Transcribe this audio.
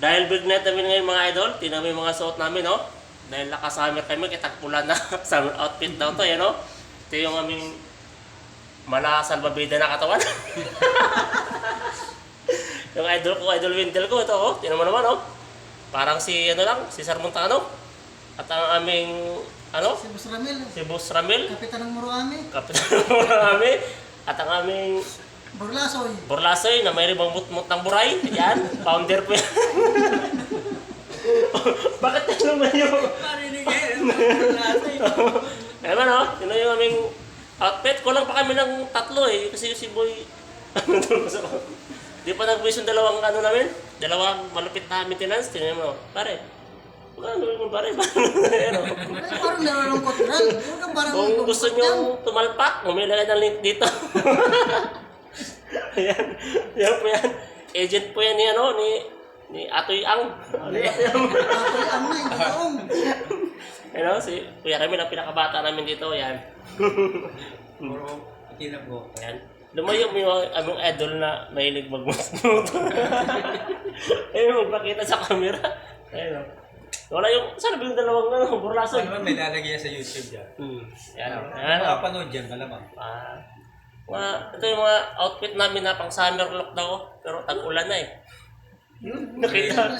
Dahil big night namin ngayon mga idol, tingnan mo yung mga suot namin, no? Dahil nakasummer kami, kitagpulan na summer outfit daw to, yan, no? Ito yung aming mala salbabida na katawan. yung idol ko, idol Windel ko, ito, oh. Tingnan mo naman, oh. Parang si, ano lang, si Sir Montano. At ang aming, ano, Si Boss Ramil, si Boss Ramil, kapitan ng Muruami, kapitan ng marami. At ang aming Burlasoy. Borlasoy na may ribang mutmut ng buray. Yan, founder ko yan. Bakit yan naman yung... Marinig eh. Burlasoy. Eh man oh, yun na yung aming outfit. Kulang pa kami ng tatlo eh. Kasi si Boy... Di pa nag-wish yung dalawang ano namin. Dalawang malupit na maintenance. Tingnan mo, pare. Ano yung pare? Ano? Ay, parang nalulungkot parang Kung gusto nyo tumalpak, bumili kayo ng link dito. Ayan. Yan po yan. Agent po yan ni ano, ni ni Atoy Ang. Ano yung Atoy Ang? Ako'y ang taong. Ano, si Kuya Remy ang pinakabata namin dito, yan. Puro kinabo. Ayan. Lumayo mo yung aming idol na mahilig magmusmut. Ayun, magpakita sa camera. Ayun. oh. Wala yung, saan ba yung dalawang ano, burlason? Ano may lalagay yan sa YouTube yan? Hmm. Ayan. oh. Ayan. oh. Makapanood dyan, malamang. Ah, mga, ito yung mga outfit namin na pang summer look daw. Pero tag-ulan na eh. Yun. Nakita.